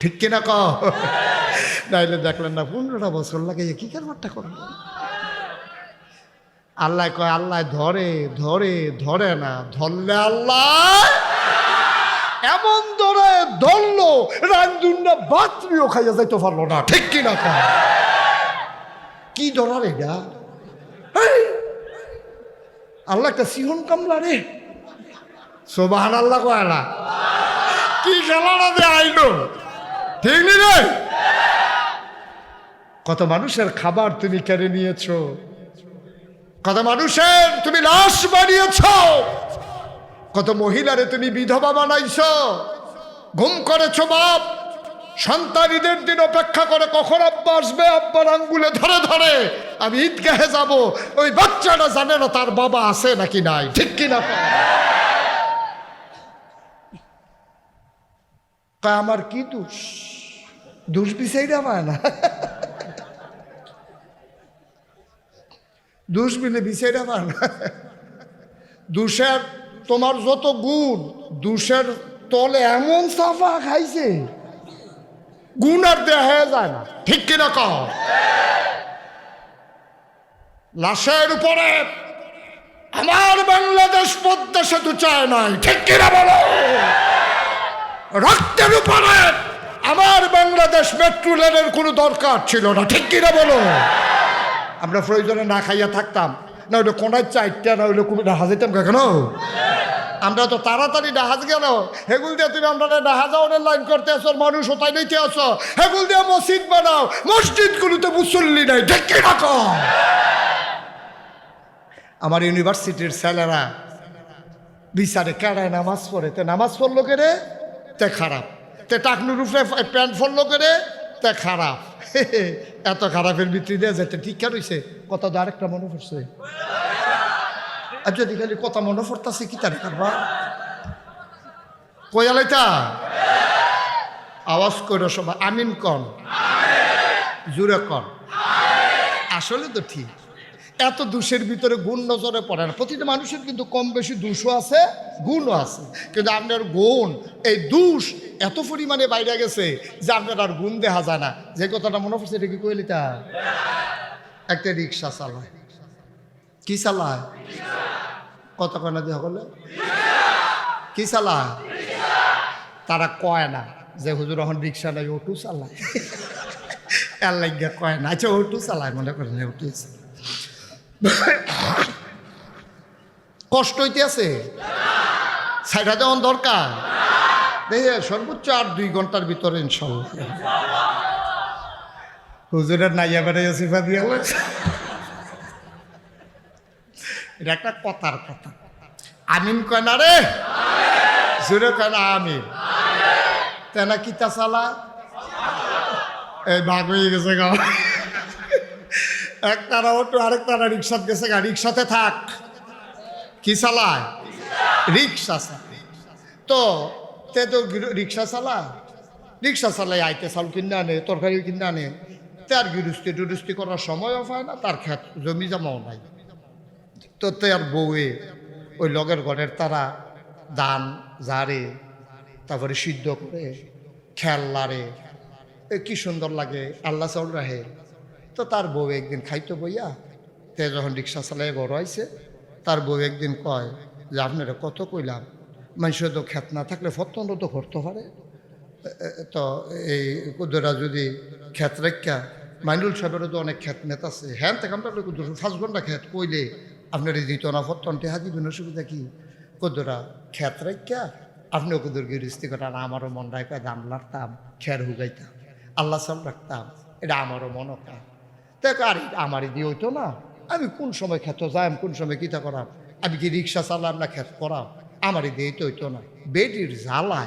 ঠিক কিনা ক নাইলে দেখলেন না, পনেরোটা বছর লাগে কি কারবারটা করল আল্লাহ কয়, আল্লাহ ধরে ধরে ধরে না, ধরলে আল্লাহ এমন ধরে ধরলো রাঞ্জুন্না বাতরিও খাইয়া যাইতে পারল না, ঠিক কিনা কয় কি ধরার এটা! আল্লাহ একটা সিহন কামলা রে। সোবাহান আল্লাহ কয় কয়লা কি খেলাটা আইলো? ঠিক নি কত মানুষের খাবার তুমি কেড়ে নিয়েছ? কত মানুষের তুমি লাশ বানিয়েছ? কত মহিলারে তুমি বিধবা বানাইছ? ঘুম করেছ বাপ? সন্তান ঈদের দিন অপেক্ষা করে কখন আব্বা আসবে? আব্বার আঙ্গুলে ধরে ধরে। আমি ঈদগাহে যাব। ওই বাচ্চাটা জানে না তার বাবা আছে নাকি নাই। ঠিক কিনা? আমার কি দোষ? দোষ বিষয়টা পায় না দোষ বিলে বিষয়টা পায় না দোষের তোমার যত গুণ দোষের তলে এমন সাফা খাইছে গুণ আর দেখা যায় না ঠিক কিনা কহ লাশের উপরে আমার বাংলাদেশ পদ্মা সেতু চায় নাই ঠিক কিনা বলো রক্তের উপরে আমার বাংলাদেশ মেট্রো রেলের কোনো দরকার ছিল না। ঠিক কিনা বলো? আমরা প্রয়োজনে না খাইয়া থাকতাম। না ওটা কোনায় চারটা, না ওইটা কোনো ডাহা যেতাম কেন? আমরা তো তাড়াতাড়ি ডাহাজ গেল। হেগুল দিয়ে তুমি আমরা ডাহাজ যাওয়ার লাইন করতে আসো মানুষ ওটাই নিতে আসো হেগুল দিয়ে মসজিদ বানাও। মসজিদ মসজিদগুলোতে মুসল্লি নাই। ঠিক কিনা কও? আমার ইউনিভার্সিটির ছেলেরা বিচারে কেড়ায় নামাজ পড়ে। তে নামাজ পড়ল কেড়ে তে খারাপ। তে টাকনুর উপরে প্যান্ট পড়ল করে, তা খারাপ। এত খারাপের ভিত্তি দিয়ে যেতে ঠিক কেন হয়েছে কথা তো আরেকটা মনে পড়ছে। আর যদি খালি কথা মনে পড়তেছে, কি তার কারবা? কয়ালাইতা আওয়াজ করে সবাই, আমিন কন। জুরে কন। আসলে তো ঠিক। এত দোষের ভিতরে গুণ নজরে পড়ে না। প্রতিটা মানুষের কিন্তু কম বেশি দোষও আছে, গুণও আছে। কিন্তু আপনার গুণ, এই দোষ এত পরিমাণে বাইরে গেছে যে আপনার আর গুণ দেখা যায় না। যে কথাটা মনে পড়ছে, এটা কি কইলি তা একটা রিক্সা চালায়। কি চালায়? কত কয়না দিয়ে হলে কি চালায়? তারা কয় না যে হুজুর এখন রিক্সা নাই, অটো চালায়। এর লাগিয়া কয় না আচ্ছা অটো চালায়, মনে করেন অটো চালায়। কষ্ট হইতে আছে সাইডা যেমন দরকার দেখে সর্বোচ্চ আর দুই ঘণ্টার ভিতরে ইনশাল্লাহ। হুজুরের নাইয়া বেড়াইয়া সিফা দিয়া। এটা একটা কথার কথা। আমিন কয় না রে? জোরে কয় না, আমিন। তেনা কিতা চালা? এই ভাগ হয়ে গেছে গা। এক তারা অটো আরেক তারা রিক্সাত গেছে গা রিক্সাতে থাক। কি চালায়? রিক্সা চালায়। তো, তে তো রিক্সা চালায়। রিক্সা চালাই আইতে চাল কিনে আনে তরকারি কিনে আনে তার গিরুস্তি টুরুস্তি করার সময়ও পায় না, তার খেত জমি জমাও নাই। তো তার বউয়ে, ওই লগের ঘরের তারা দান জারে তারপরে সিদ্ধ করে খেয়াল লারে কি সুন্দর লাগে, আল্লাহ চাউল রাহে তো তার বউ একদিন খাইতো বইয়া, তে যখন রিক্সা চালাই বড় আইছে, তার বউ একদিন কয় যে, আপনারা কত কইলাম মানুষের তো খেত না থাকলে ফতন্ড তো করতে পারে। তো এই কুদরা যদি খেত রেখা মাইনুল সাহেবেরও তো অনেক খেত নেত আছে। হ্যাঁ থেকে আমরা কুদুর, পাঁচ ঘণ্টা খেত কইলে আপনার দিত না ফতনটি হাজিবেন অসুবিধা কি? কুদরা, খেত রেখা আপনিও কুদুর গিরিস্তি করেন আমারও মন রাখা দাম লাগতাম খের হুগাইতাম, আল্লাহ সব রাখতাম, এটা আমারও মনে হয় দেখো, আর আমারই দিয়ে হইতো না। আমি কোন সময় খেত যাম কোন সময় কিতা করাম? আমি কি রিক্সা চালাম না খেত করাম? আমারই দিয়ে তো হইতো না। বেডির জ্বালায়।